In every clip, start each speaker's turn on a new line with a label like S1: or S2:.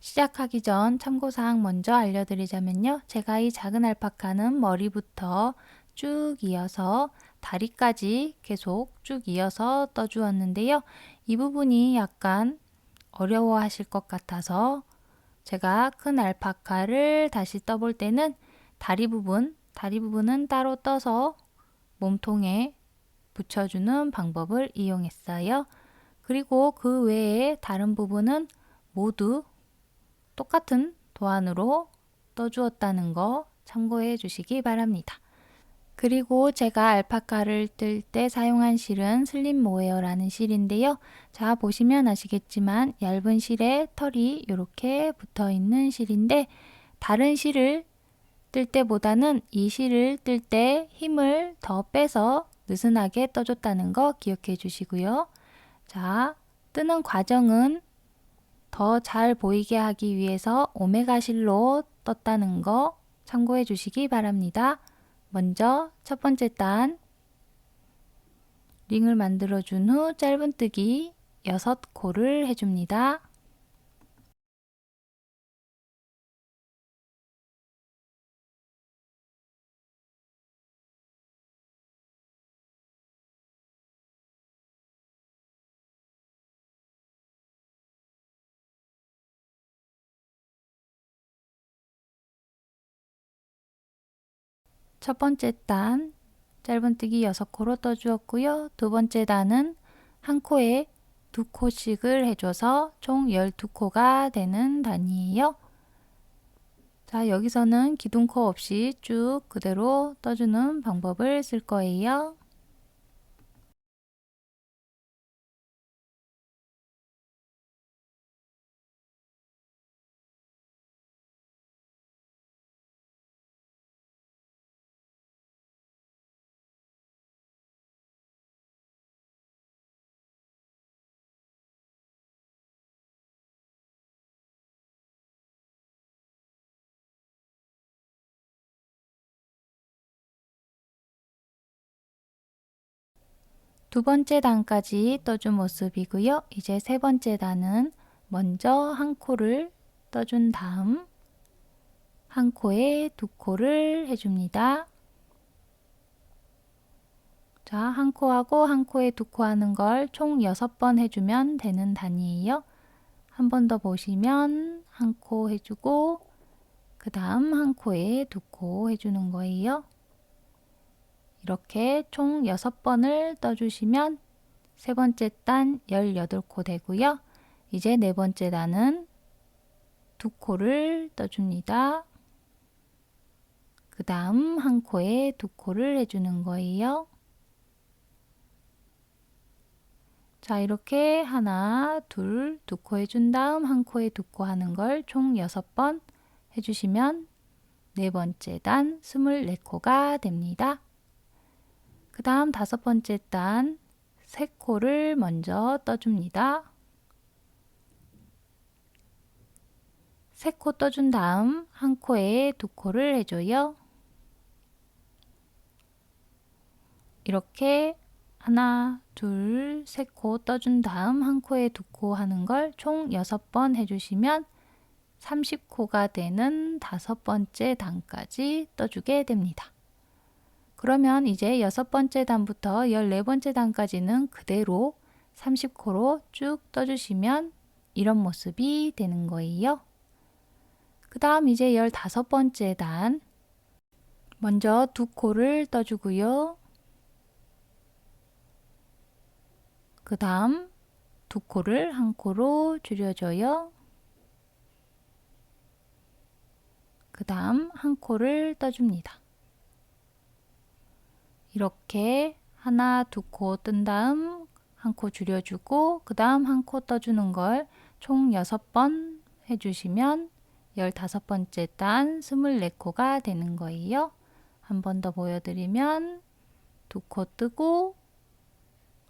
S1: 시작하기 전 참고사항 먼저 알려드리자면요. 제가 이 작은 알파카는 머리부터 쭉 이어서 다리까지 계속 쭉 이어서 떠주었는데요. 이 부분이 약간 어려워 하실 것 같아서 제가 큰 알파카를 다시 떠볼 때는 다리 부분, 다리 부분은 따로 떠서 몸통에 붙여주는 방법을 이용했어요. 그리고 그 외에 다른 부분은 모두 똑같은 도안으로 떠주었다는 거 참고해 주시기 바랍니다. 그리고 제가 알파카를 뜰 때 사용한 실은 슬림 모헤어라는 실인데요. 자 보시면 아시겠지만 얇은 실에 털이 이렇게 붙어 있는 실인데 다른 실을 뜰 때보다는 이 실을 뜰 때 힘을 더 빼서 느슨하게 떠줬다는 거 기억해 주시고요. 자 뜨는 과정은 더 잘 보이게 하기 위해서 오메가 실로 떴다는 거 참고해 주시기 바랍니다. 먼저 첫 번째 단 링을 만들어 준 후 짧은뜨기 6코를 해줍니다. 첫 번째 단 짧은뜨기 6코로 떠주었고요. 두 번째 단은 한 코에 두 코씩을 해줘서 총 12코가 되는 단이에요. 자 여기서는 기둥코 없이 쭉 그대로 떠주는 방법을 쓸 거예요. 두 번째 단까지 떠준 모습이고요. 이제 세 번째 단은 먼저 한 코를 떠준 다음 한 코에 두 코를 해줍니다. 자, 한 코하고 한 코에 두 코 하는 걸 총 여섯 번 해주면 되는 단위예요. 한 번 더 보시면 한 코 해주고 그 다음 한 코에 두 코 해주는 거예요. 이렇게 총 6번을 떠주시면 세 번째 단 18코 되고요. 이제 네 번째 단은 두 코를 떠줍니다. 그 다음 한 코에 두 코를 해주는 거예요. 자 이렇게 하나 둘 두 코 해준 다음 한 코에 두 코 하는 걸 총 6번 해주시면 네 번째 단 24코가 됩니다. 그 다음 다섯 번째 단 세 코를 먼저 떠줍니다. 세 코 떠준 다음 한 코에 두 코를 해줘요. 이렇게 하나, 둘, 세 코 떠준 다음 한 코에 두 코 하는 걸 총 여섯 번 해주시면 30코가 되는 다섯 번째 단까지 떠주게 됩니다. 그러면 이제 여섯 번째 단부터 열네 번째 단까지는 그대로 30코로 쭉 떠주시면 이런 모습이 되는 거예요. 그 다음 이제 열다섯 번째 단 먼저 두 코를 떠주고요. 그 다음 두 코를 한 코로 줄여줘요. 그 다음 한 코를 떠줍니다. 이렇게 하나 두 코 뜬 다음 한 코 줄여주고 그 다음 한 코 떠주는 걸총 6번 해주시면 15번째 단 24코가 되는 거예요. 한 번 더 보여드리면 두 코 뜨고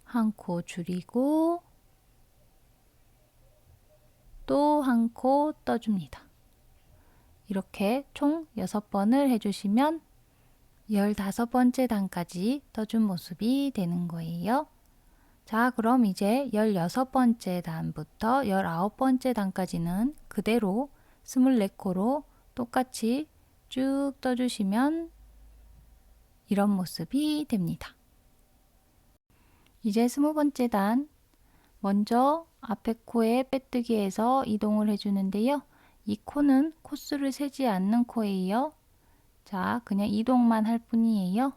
S1: 한 코 줄이고 또 한 코 떠줍니다. 이렇게 총 6번을 해주시면 15번째 단까지 떠준 모습이 되는 거예요. 자, 그럼 이제 16번째 단부터 19번째 단까지는 그대로 24코로 똑같이 쭉 떠주시면 이런 모습이 됩니다. 이제 20번째 단 먼저 앞에 코에 빼뜨기에서 이동을 해주는데요. 이 코는 코수를 세지 않는 코예요. 자, 그냥 이동만 할 뿐이에요.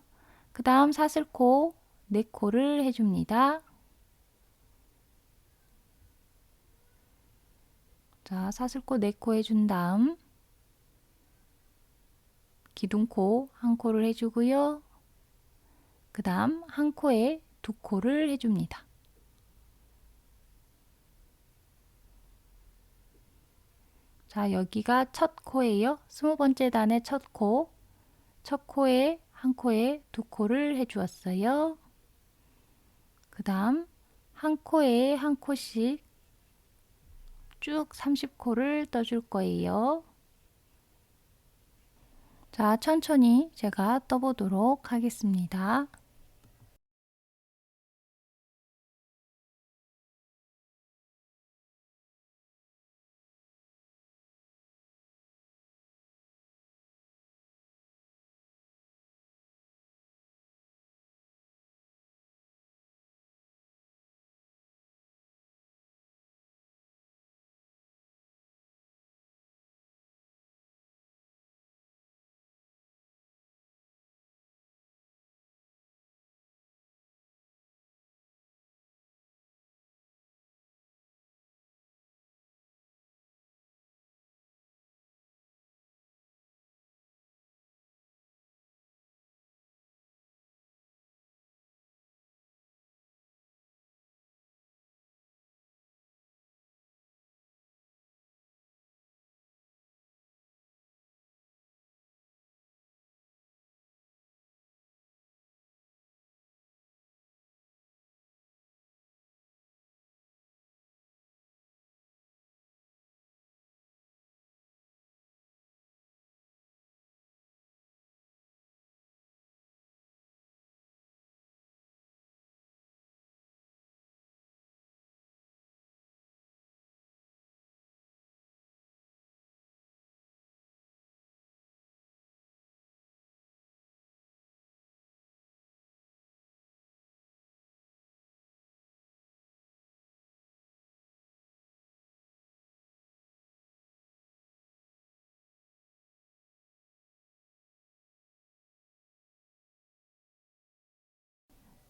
S1: 그 다음 사슬코, 네코를 해줍니다. 자, 사슬코 네코 해준 다음 기둥코 한 코를 해주고요. 그 다음 한 코에 두 코를 해줍니다. 자, 여기가 첫 코예요. 스무 번째 단의 첫 코. 첫 코에 한 코에 두 코를 해주었어요. 그 다음 한 코에 한 코씩 쭉 30코를 떠줄 거예요. 자, 천천히 제가 떠보도록 하겠습니다.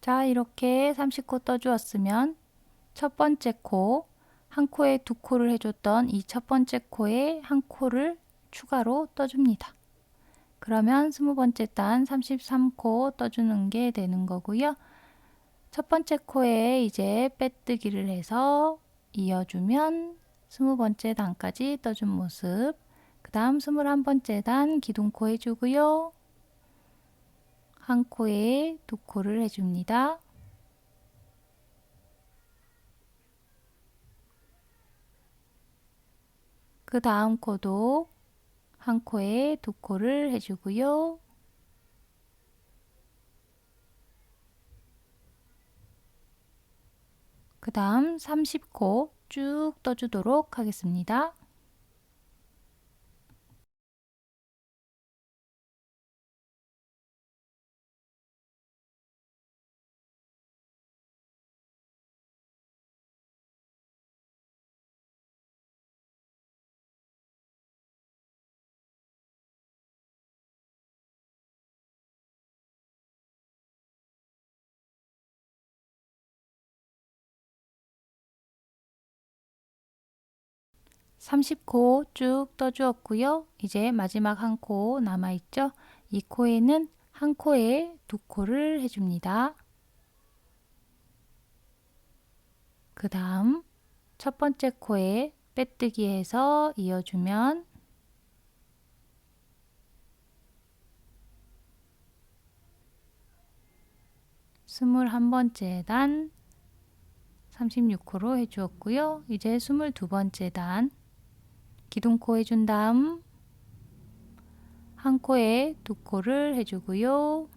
S1: 자, 이렇게 30코 떠주었으면 첫 번째 코, 한 코에 두 코를 해줬던 이 첫 번째 코에 한 코를 추가로 떠줍니다. 그러면 20번째 단 33코 떠주는 게 되는 거고요. 첫 번째 코에 이제 빼뜨기를 해서 이어주면 20번째 단까지 떠준 모습 그 다음 21번째 단 기둥코 해주고요. 한 코에 도코를 해줍니다. 그 다음 코도 한 코에 도코를 해주고요. 그 다음 30코 쭉 떠주도록 하겠습니다. 30코 쭉 떠주었고요. 이제 마지막 한 코 남아있죠. 이 코에는 한 코에 두 코를 해줍니다. 그 다음 첫 번째 코에 빼뜨기 해서 이어주면 21번째 단 36코로 해주었고요. 이제 22번째 단 기둥코 해준 다음 한 코에 두 코를 해주고요.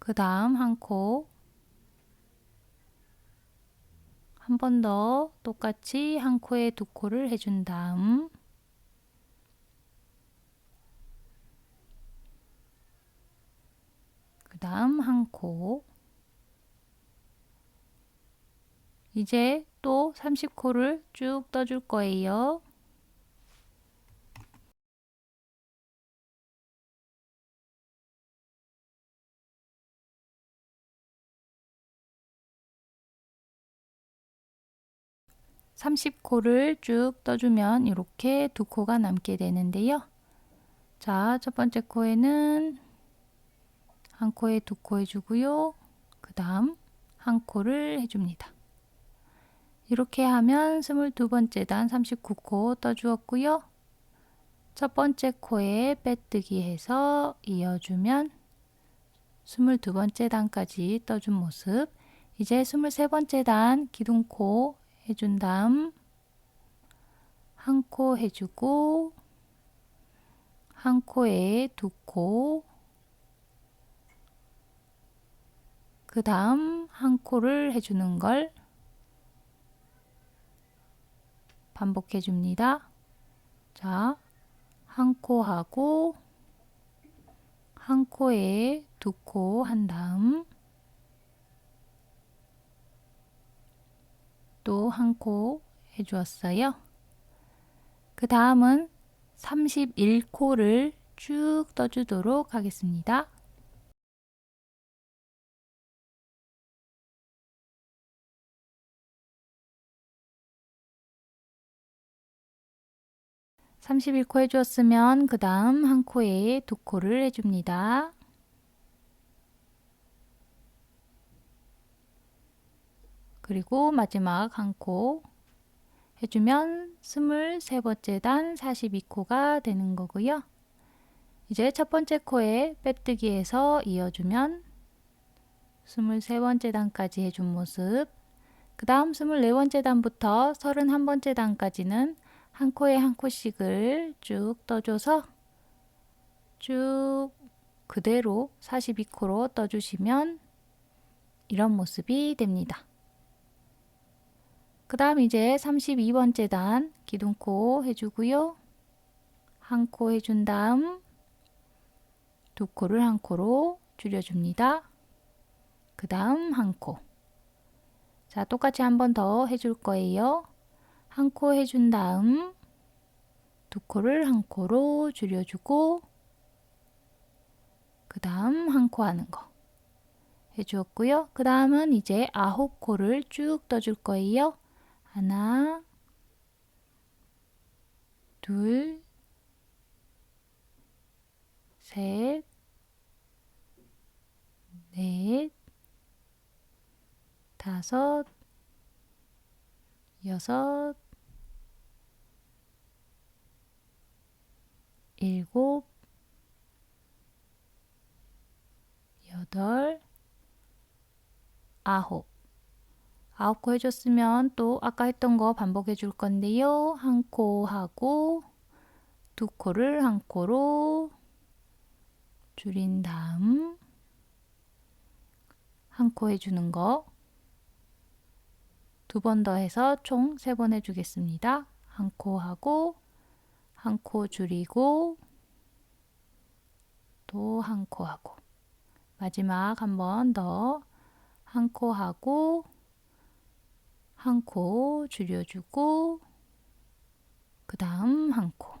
S1: 그 다음 한 코 한 번 더 똑같이 한 코에 두 코를 해준 다음 다음 한 코, 이제 또 30코를 쭉 떠줄 거예요. 삼십 코를 쭉 떠주면 이렇게 두 코가 남게 되는데요. 자, 첫 번째 코에는 한 코에 두 코 해주고요. 그 다음 한 코를 해줍니다. 이렇게 하면 22번째 단 39코 떠주었고요. 첫 번째 코에 빼뜨기 해서 이어주면 22번째 단까지 떠준 모습 이제 23번째 단 기둥코 해준 다음 한 코 해주고 한 코에 두 코, 그 다음 한 코를 해주는 걸 반복해 줍니다. 자, 한 코 하고 한 코에 두 코 한 다음 또 한 코 해주었어요. 그 다음은 31코를 쭉 떠주도록 하겠습니다. 삼십일 코 해주었으면 그 다음 한 코에 두 코를 해줍니다. 그리고 마지막 한 코 해주면 23번째 단 42코가 되는 거고요. 이제 첫 번째 코에 빼뜨기해서 이어주면 23번째 단까지 해준 모습 그 다음 24번째 단부터 31번째 단까지는 한 코에 한 코씩을 쭉 떠줘서 쭉 그대로 42코로 떠주시면 이런 모습이 됩니다. 그 다음 이제 32번째 단 기둥코 해주고요. 한 코 해준 다음 두 코를 한 코로 줄여줍니다. 그 다음 한 코. 자, 똑같이 한 번 더 해줄 거예요. 한 코 해준 다음 두 코를 한 코로 줄여주고 그 다음 한 코 하는 거 해주었고요. 그 다음은 이제 아홉 코를 쭉 떠줄 거예요. 하나, 둘, 셋, 넷, 다섯, 여섯, 일곱, 여덟, 아홉. 아홉 코 해줬으면 또 아까 했던 거 반복해 줄 건데요. 한 코 하고 두 코를 한 코로 줄인 다음 한 코 해주는 거 두 번 더 해서 총 세 번 해주겠습니다. 한 코 하고 한 코 줄이고 또 한 코 하고 마지막 한 번 더 한 코 하고 한 코 줄여주고 그 다음 한 코.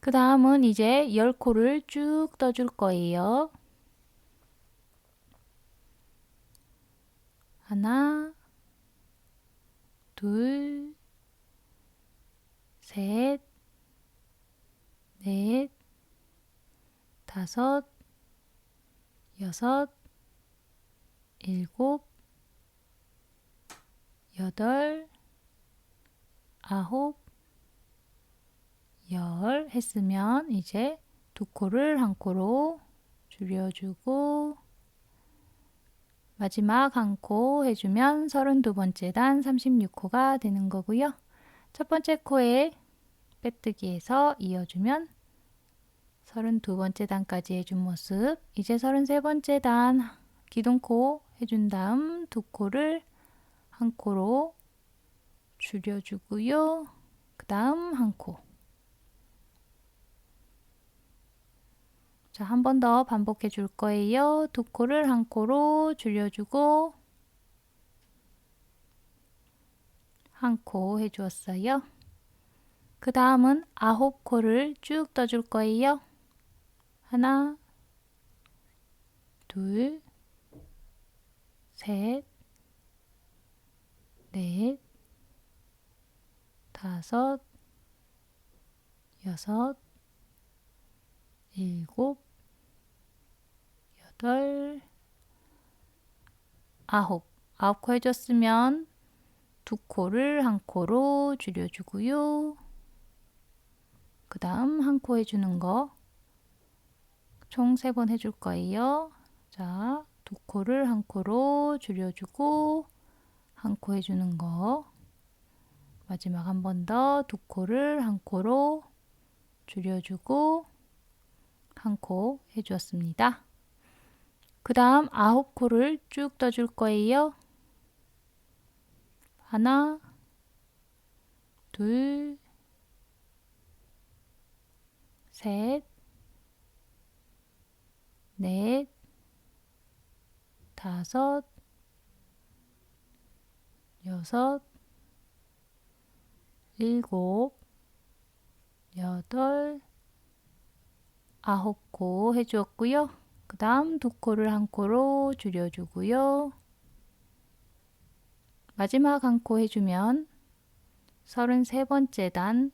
S1: 그 다음은 이제 10코를 쭉 떠줄 거예요. 하나, 둘, 셋, 넷, 다섯, 여섯, 일곱, 여덟, 아홉, 열 했으면 이제 두 코를 한 코로 줄여주고 마지막 한 코 해주면 32번째 단 36코가 되는 거고요. 첫 번째 코에 빼뜨기해서 이어주면 32번째 단까지 해준 모습. 이제 33번째 단 기둥코 해준 다음 두 코를 한 코로 줄여주고요. 그 다음 한 코. 자, 한 번 더 반복해 줄 거예요. 두 코를 한 코로 줄여주고 한 코 해주었어요. 그 다음은 아홉 코를 쭉 떠줄 거예요. 하나, 둘, 셋, 넷, 다섯, 여섯, 일곱, 여덟, 아홉. 아홉 코 해줬으면 두 코를 한 코로 줄여주고요. 그 다음 한 코 해주는 거 총 세 번 해줄 거예요. 자, 두 코를 한 코로 줄여주고 한 코 해주는 거 마지막 한 번 더 두 코를 한 코로 줄여주고 한 코 해주었습니다. 그 다음 아홉 코를 쭉 떠줄 거예요. 하나, 둘, 셋, 넷, 다섯, 여섯, 일곱, 여덟, 아홉 코 해주었고요. 그 다음 두 코를 한 코로 줄여주고요. 마지막 한 코 해주면 33번째 단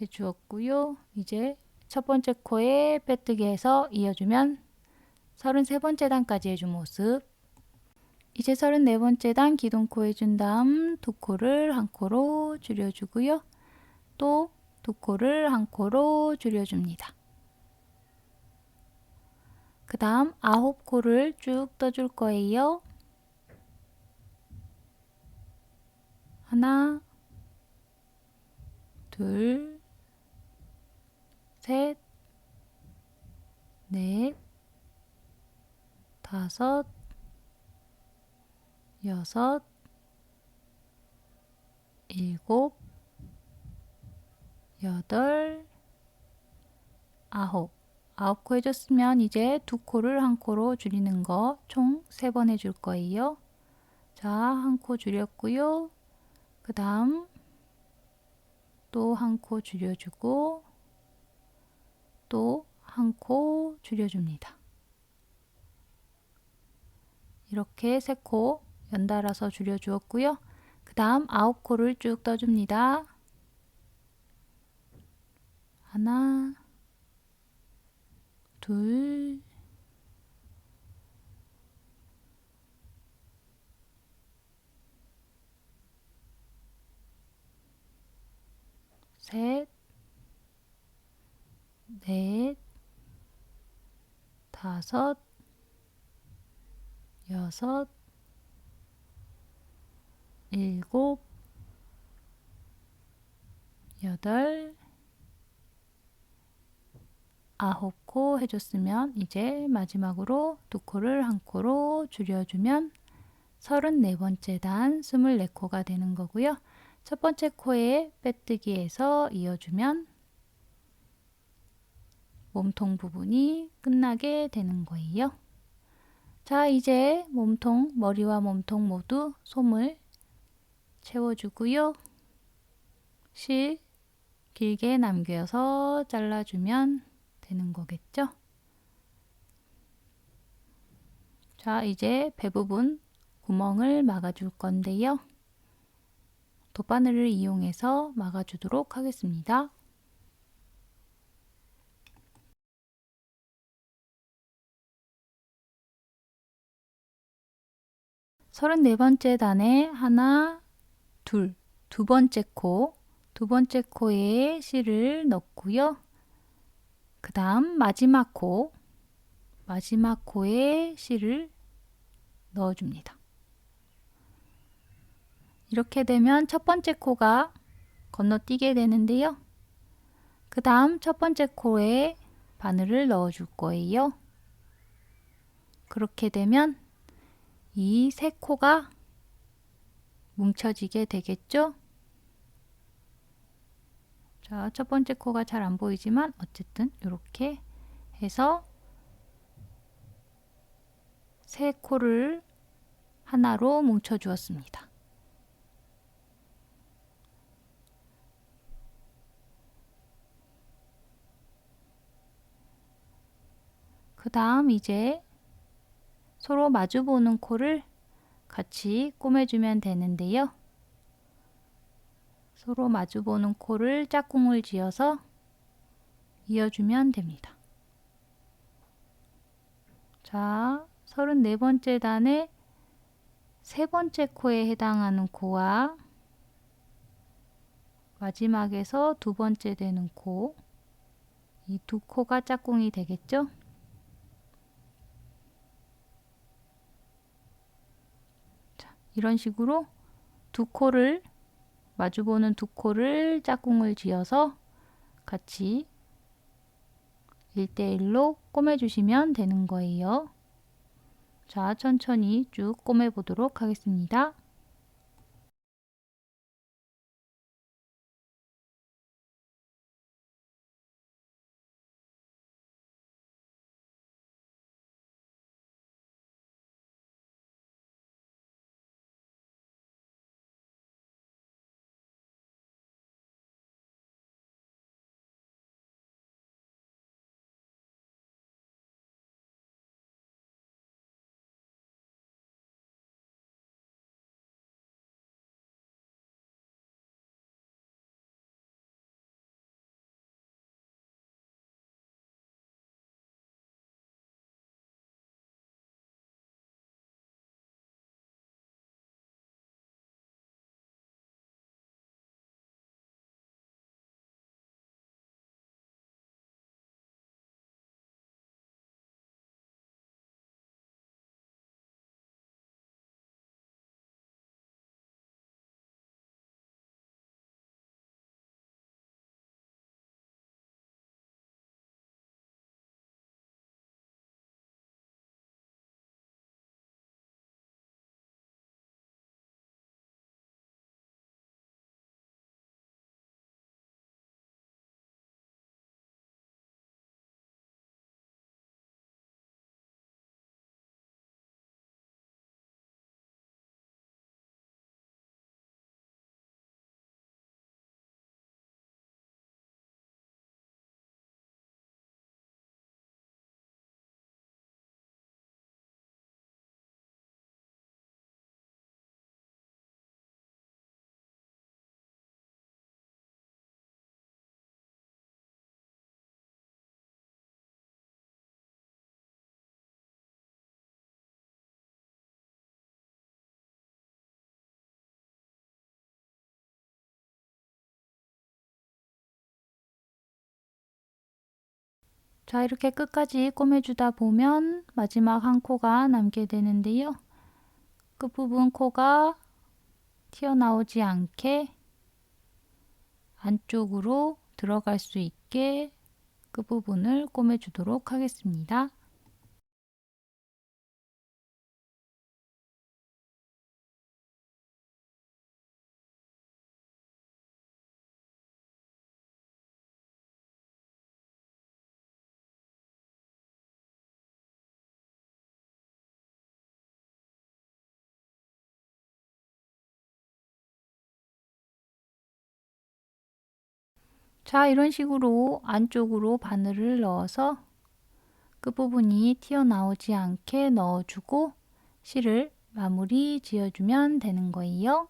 S1: 해주었고요. 이제 첫 번째 코에 빼뜨기 해서 이어주면 33번째 단까지 해준 모습 이제 34번째 단 기둥코 해준 다음 두 코를 한 코로 줄여주고요. 또 두 코를 한 코로 줄여줍니다. 그 다음 아홉 코를 쭉 떠줄 거예요. 하나, 둘, 셋, 넷, 다섯, 여섯, 일곱, 여덟, 아홉. 아홉 코 해줬으면 이제 두 코를 한 코로 줄이는 거 총 세 번 해줄 거예요. 자, 한 코 줄였고요. 그 다음 또 한 코 줄여주고 또 한 코 줄여줍니다. 이렇게 세 코 연달아서 줄여주었고요. 그 다음 아홉 코를 쭉 떠줍니다. 하나, 둘, 셋, 넷, 다섯, 여섯, 일곱, 여덟, 아홉 코 해줬으면 이제 마지막으로 두 코를 한 코로 줄여주면 34번째 단 24코가 되는 거고요. 첫 번째 코에 빼뜨기해서 이어주면 몸통 부분이 끝나게 되는 거예요. 자, 이제 몸통, 머리와 몸통 모두 솜을 채워주고요. 실 길게 남겨서 잘라주면 되는 거겠죠? 자, 이제 배 부분 구멍을 막아줄 건데요. 돗바늘을 이용해서 막아주도록 하겠습니다. 서른네 번째 단에 하나, 둘, 두 번째 코, 두 번째 코에 실을 넣고요. 그 다음 마지막 코, 마지막 코에 실을 넣어줍니다. 이렇게 되면 첫 번째 코가 건너뛰게 되는데요. 그 다음 첫 번째 코에 바늘을 넣어 줄 거예요. 그렇게 되면 이 세 코가 뭉쳐지게 되겠죠? 자, 첫 번째 코가 잘 안 보이지만 어쨌든 이렇게 해서 세 코를 하나로 뭉쳐 주었습니다. 그 다음 이제 서로 마주 보는 코를 같이 꼬매주면 되는데요. 서로 마주 보는 코를 짝꿍을 지어서 이어주면 됩니다. 자, 34번째 단의 세 번째 코에 해당하는 코와 마지막에서 두 번째 되는 코, 이 두 코가 짝꿍이 되겠죠? 이런 식으로 두 코를 마주보는 두 코를 짝꿍을 지어서 같이 1대1로 꼬매주시면 되는 거예요. 자, 천천히 쭉 꼬매보도록 하겠습니다. 자, 이렇게 끝까지 꼬매주다 보면 마지막 한 코가 남게 되는데요. 끝부분 코가 튀어나오지 않게 안쪽으로 들어갈 수 있게 끝부분을 꼬매주도록 하겠습니다. 자, 이런 식으로 안쪽으로 바늘을 넣어서 끝부분이 튀어나오지 않게 넣어주고 실을 마무리 지어주면 되는 거예요.